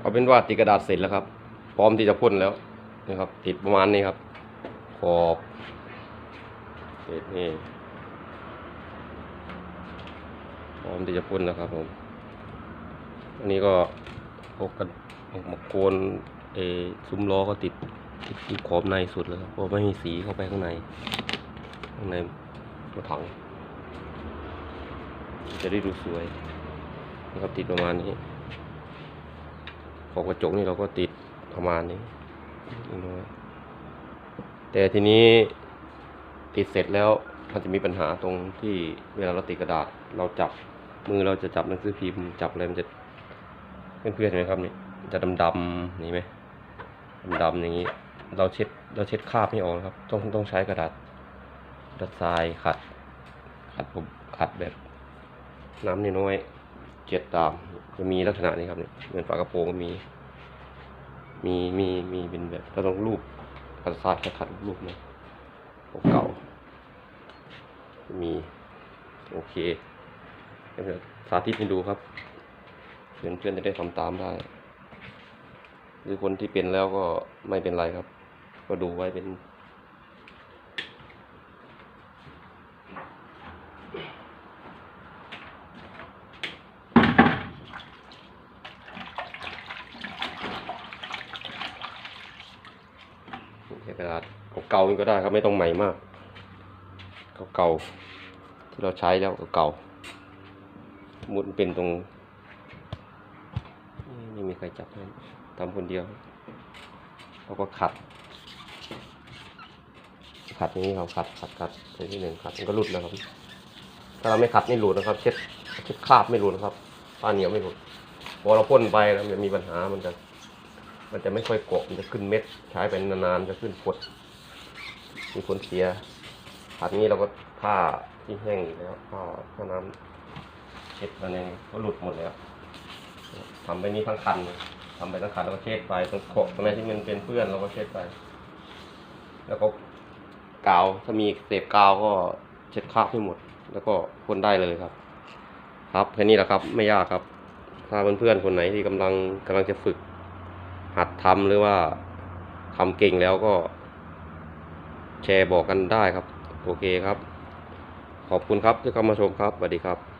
เอาเป็นว่าติดกระดาษเสร็จแล้วครับ พร้อมที่จะพ่นแล้วนะครับ ติดประมาณนี้ครับ ขอบเสร็จนี่พร้อมที่จะพ่นแล้วครับผมอันนี้ก็พกกันออกมาโคนเอซุ้มล้อก็ติดติดที่ขอบในสุดเลยครับเพราะไม่มีสีเข้าไปข้างในข้างในรถถัง จะได้ดูสวยนะครับติดประมาณนี้ ขอบกระจกนี่เราก็ติดประมาณนี้นิดน้อยแต่ทีนี้ติดเสร็จแล้วมันจะมีปัญหาตรงที่เวลาเราติดกระดาษ เราจับมือเราจะจับหนังสือพิมพ์จับอะไรมันจะเพื่อนๆเห็นไหมครับนี่จะดำๆนี่ไหมดำๆอย่างนี้ เราเช็ดเราเช็ดคราบไม่ออกครับ ต้องต้องใช้กระดาษกระดาษทรายขัดขัดผมขัดแบบน้ำน้อย เจ็ดตามจะมีลักษณะนี้ครับเนี่ยเหมือนฝากระโปรงมี มีมีมีเป็นแบบเราต้องรูปกระดาษทรายขัดรูปๆนะเก่ามีโอเคเดี๋ยวสาธิตให้ดูครับเพื่อนเพื่อนๆจะได้ทำตามได้ หรือคนที่เป็นแล้วก็ไม่เป็นไรครับ ก็ดูไว้เป็น ใช้ กระดาษเก่าๆนี่ก็ได้ครับไม่ต้องใหม่มาก เก่าๆที่เราใช้แล้วเก่ามุดเป็นตรงนี่ไม่มีใครจับให้ทำคนเดียวเราก็ขัด ขัดนี้ครับขัดขัดขัดตัวที่หนึ่งขัดมันก็หลุดแล้วครับ ถ้าเราไม่ขัดไม่หลุดนะครับ เช็ดเช็ดคราบไม่หลุดนะครับผ้าเหนียวไม่หลุดพอเราพ่นไปแล้วมันจะมีปัญหามันจะ มันจะไม่ค่อยเกาะมันจะขึ้นเม็ด ใช้ไปนานๆจะขึ้นผดมีผลเสียผัดนี้เราก็ผ้าที่แห้งอีกแล้วผ้าผ้าน้ำเช็ดมาเนี่ก็หลุดหมดแล้วทำไปนี้ทั้งคันทำไปทั้งคันแล้วก็เช็ดไปตรงขอบตรงไหนที่มันเป็นเปื้อนเราก็เช็ดไป แล้วก็กาวถ้ามีเศษกาวก็เช็ดคราบให้หมด แล้วก็พ่นได้เลยครับ ครับแค่นี้แหละครับไม่ยากครับ ถ้าเพื่อนๆคนไหนที่กำลังกำลังจะฝึก ทำหรือว่าทำเก่งแล้วก็ แชร์บอกกันได้ครับ โอเคครับ ขอบคุณครับที่เข้ามาชมครับสวัสดีครับ